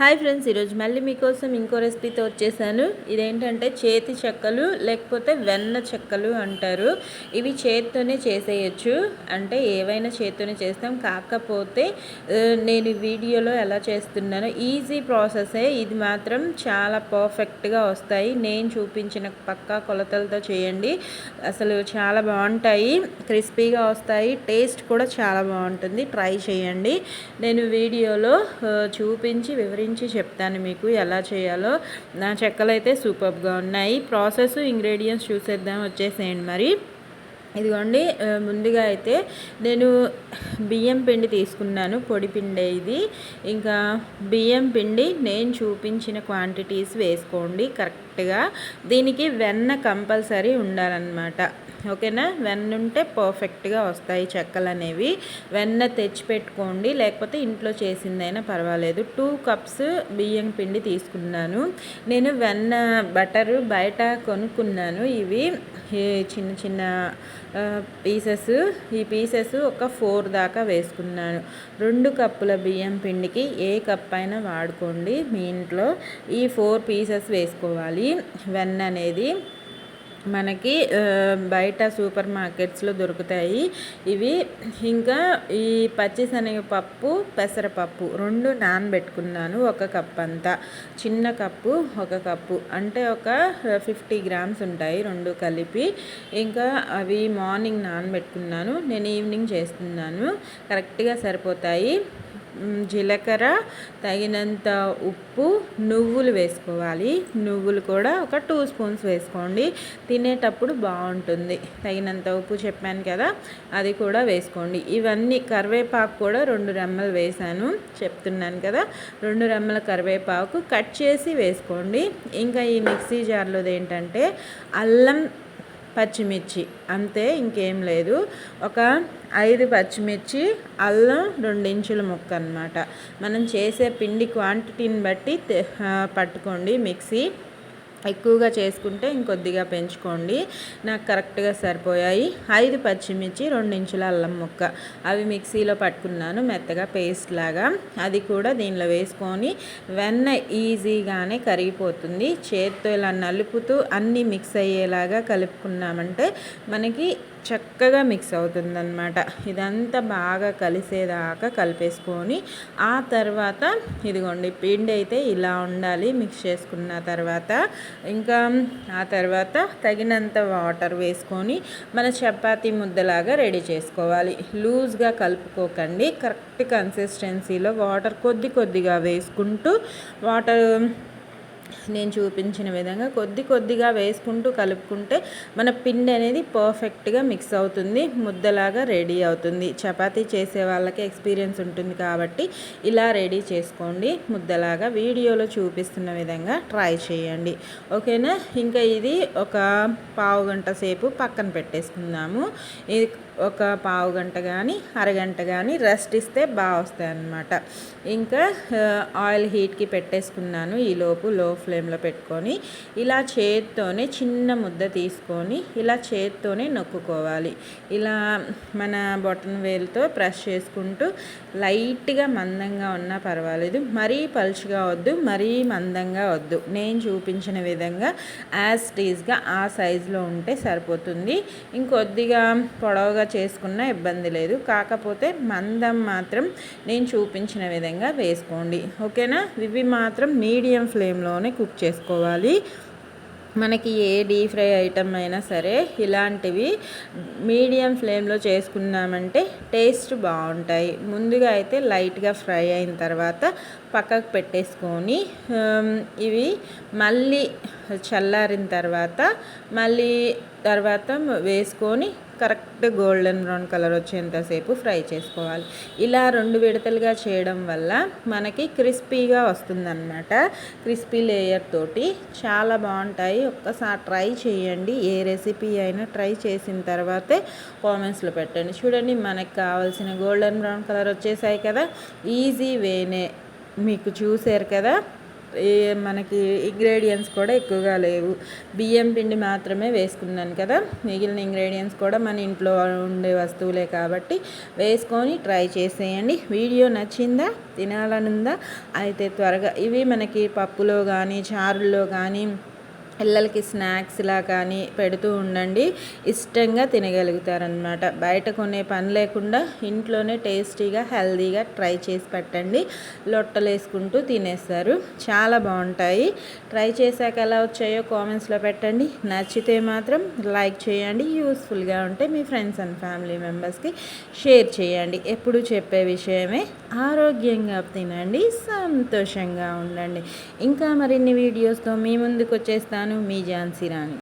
Hi friends ఈరోజు మళ్ళీ మీకోసం ఇంకో రెసిపీతో వచ్చేసాను. ఇదేంటంటే చేతి చెక్కలు లేకపోతే వెన్న చెక్కలు అంటారు. ఇవి చేతితోనే చేసేయచ్చు. అంటే ఏవైనా చేతితోనే చేస్తాం. కాకపోతే నేను వీడియోలో ఎలా చేస్తున్నానో ఈజీ ప్రాసెసే. ఇది మాత్రం చాలా పర్ఫెక్ట్గా వస్తాయి. నేను చూపించిన పక్కా కొలతలతో చేయండి. అసలు చాలా బాగుంటాయి. క్రిస్పీగా వస్తాయి. టేస్ట్ కూడా చాలా బాగుంటుంది. ట్రై చేయండి. నేను వీడియోలో చూపించి వివరించి గురించి చెప్తాను మీకు ఎలా చేయాలో. నా చెక్కలు అయితే సూపర్గా ఉన్నాయి. ప్రాసెస్ ఇంగ్రీడియంట్స్ చూసేద్దాం వచ్చేసేయండి మరి. ఇదిగోండి ముందుగా అయితే నేను బియ్యం పిండి తీసుకున్నాను పొడి పిండి ఇది. ఇంకా బియ్యం పిండి నేను చూపించిన క్వాంటిటీస్ వేసుకోండి కరెక్ట్గా దీనికి వెన్న కంపల్సరీ ఉండాలన్నమాట. ఓకేనా? వెన్న ఉంటే పర్ఫెక్ట్గా వస్తాయి చెక్కలు అనేవి వెన్న తెచ్చి పెట్టుకోండి లేకపోతే ఇంట్లో చేసిందైనా పర్వాలేదు. టూ కప్స్ బియ్యం పిండి తీసుకున్నాను. నేను వెన్న బటరు బయట కొనుక్కున్నాను. ఇవి చిన్న చిన్న పీసెస్. ఈ పీసెస్ ఒక ఫోర్ దాకా వేసుకున్నాను. రెండు కప్పుల బియ్యం పిండికి ఏ కప్ అయినా వాడుకోండి మీ ఇంట్లో. ఈ ఫోర్ పీసెస్ వేసుకోవాలి. వెన్న అనేది మనకి బయట సూపర్ మార్కెట్స్లో దొరుకుతాయి. ఇవి ఇంకా ఈ పచ్చిశనగపప్పు పెసరపప్పు రెండు నానబెట్టుకున్నాను ఒక కప్ అంతా. చిన్న కప్పు ఒక కప్పు. అంటే ఒక ఫిఫ్టీ గ్రామ్స్ ఉంటాయి రెండు కలిపి. ఇంకా అవి మార్నింగ్ నానబెట్టుకున్నాను. నేను ఈవినింగ్ చేస్తున్నాను. కరెక్ట్గా సరిపోతాయి. జీలకర్ర తగినంత ఉప్పు నువ్వులు వేసుకోవాలి. నువ్వులు కూడా ఒక టూ స్పూన్స్ వేసుకోండి. తినేటప్పుడు బాగుంటుంది. తగినంత ఉప్పు చెప్పాను కదా అది కూడా వేసుకోండి. ఇవన్నీ కరివేపాకు కూడా రెండు రెమ్మలు వేసాను చెప్తున్నాను కదా. రెండు రెమ్మల కరివేపాకు కట్ చేసి వేసుకోండి. ఇంకా ఈ మిక్సీ జార్లోది ఏంటంటే అల్లం పచ్చిమిర్చి. అంతే ఇంకేం లేదు. ఒక ఐదు పచ్చిమిర్చి అల్లం రెండించుల ముక్క అనమాట మనం చేసే పిండి క్వాంటిటీని బట్టి పట్టుకోండి మిక్సీ. ఎక్కువగా చేసుకుంటే ఇంకొద్దిగా పెంచుకోండి. నాకు కరెక్ట్గా సరిపోయాయి. ఐదు పచ్చిమిర్చి రెండు ఇంచుల అల్లం ముక్క. అవి మిక్సీలో పట్టుకున్నాను మెత్తగా పేస్ట్ లాగా. అది కూడా దీనిలో వేసుకొని వెన్న ఈజీగానే కరిగిపోతుంది. చేత్తో ఇలా నలుపుతూ అన్నీ మిక్స్ అయ్యేలాగా కలుపుకున్నామంటే మనకి చక్కగా మిక్స్ అవుతుందన్నమాట. ఇదంతా బాగా కలిసేదాకా కలిపేసుకొని ఆ తర్వాత ఇదిగోండి పిండి అయితే ఇలా ఉండాలి మిక్స్ చేసుకున్న తర్వాత ఇంకా ఆ తర్వాత తగినంత వాటర్ వేసుకొని మన చపాతీ ముద్దలాగా రెడీ చేసుకోవాలి. లూజ్గా కలుపుకోకండి. కరెక్ట్ కన్సిస్టెన్సీలో వాటర్ కొద్ది కొద్దిగా వేసుకుంటూ వాటర్ నేను చూపించిన విధంగా కొద్ది కొద్దిగా వేసుకుంటూ కలుపుకుంటే మన పిండి అనేది పర్ఫెక్ట్గా మిక్స్ అవుతుంది ముద్దలాగా రెడీ అవుతుంది. చపాతీ చేసే వాళ్ళకి ఎక్స్పీరియన్స్ ఉంటుంది కాబట్టి ఇలా రెడీ చేసుకోండి ముద్దలాగా వీడియోలో చూపిస్తున్న విధంగా ట్రై చేయండి. ఓకేనా? ఇంకా ఇది ఒక పావు గంట సేపు పక్కన పెట్టేసుకుందాము. ఇది ఒక పావు గంట కానీ అరగంట కానీ రెస్ట్ ఇస్తే బాగా వస్తాయి అన్నమాట. ఇంకా ఆయిల్ హీట్కి పెట్టేసుకున్నాను ఈలోపు లో ఫ్లేమ్లో పెట్టుకొని. ఇలా చేత్తోనే చిన్న ముద్ద తీసుకొని ఇలా చేత్తోనే నొక్కుకోవాలి. ఇలా మన బొటన్ వేలుతో ప్రెస్ చేసుకుంటూ లైట్గా మందంగా ఉన్నా పర్వాలేదు. మరీ పలుచుగా వద్దు మరీ మందంగా వద్దు. నేను చూపించిన విధంగా యాజ్ టీజ్గా ఆ సైజులో ఉంటే సరిపోతుంది. ఇంకొద్దిగా పొడవుగా చేసుకున్న ఇబ్బంది లేదు. కాకపోతే మందం మాత్రం నేను చూపించిన విధంగా వేసుకోండి. ఓకేనా? ఇవి మాత్రం మీడియం ఫ్లేమ్లోనే కుక్ చేసుకోవాలి. మనకి ఏ డీప్ ఫ్రై ఐటమ్ అయినా సరే ఇలాంటివి మీడియం ఫ్లేమ్లో చేసుకున్నామంటే టేస్ట్ బాగుంటాయి. ముందుగా అయితే లైట్గా ఫ్రై అయిన తర్వాత పక్కకు పెట్టేసుకొని ఇవి మళ్ళీ చల్లారిన తర్వాత మళ్ళీ తర్వాత వేసుకొని కరెక్ట్ గోల్డెన్ బ్రౌన్ కలర్ వచ్చేంతసేపు ఫ్రై చేసుకోవాలి. ఇలా రెండు విడతలుగా చేయడం వల్ల మనకి క్రిస్పీగా వస్తుందన్నమాట. క్రిస్పీ లేయర్ తోటి చాలా బాగుంటాయి. ఒక్కసారి ట్రై చేయండి. ఏ రెసిపీ అయినా ట్రై చేసిన తర్వాతే కామెంట్స్లో పెట్టండి. చూడండి మనకు కావాల్సిన గోల్డెన్ బ్రౌన్ కలర్ వచ్చేసాయి కదా. ఈజీ వేనే మీకు చూసారు కదా. మనకి ఇంగ్రీడియంట్స్ కూడా ఎక్కువగా లేవు. బియ్యం పిండి మాత్రమే వేసుకున్నాను కదా. మిగిలిన ఇంగ్రీడియంట్స్ కూడా మన ఇంట్లో ఉండే వస్తువులే కాబట్టి వేసుకొని ట్రై చేసేయండి. వీడియో నచ్చిందా? తినాలనుందా? అయితే త్వరగా ఇవి మనకి పప్పులో కానీ చారుల్లో కానీ పిల్లలకి స్నాక్స్ ఇలా కానీ పెడుతూ ఉండండి. ఇష్టంగా తినగలుగుతారనమాట బయట కొనే పని లేకుండా ఇంట్లోనే టేస్టీగా హెల్దీగా ట్రై చేసి పెట్టండి. లొట్టలు వేసుకుంటూ తినేస్తారు. చాలా బాగుంటాయి. ట్రై చేశాక ఎలా వచ్చాయో కామెంట్స్లో పెట్టండి. నచ్చితే మాత్రం లైక్ చేయండి. యూస్ఫుల్గా ఉంటే మీ ఫ్రెండ్స్ అండ్ ఫ్యామిలీ మెంబర్స్కి షేర్ చేయండి. ఎప్పుడు చెప్పే విషయమే. ఆరోగ్యంగా తినండి. సంతోషంగా ఉండండి. ఇంకా మరిన్ని వీడియోస్తో మీ ముందుకు వచ్చేస్తాను. మీ ఝాన్సీ రాణి.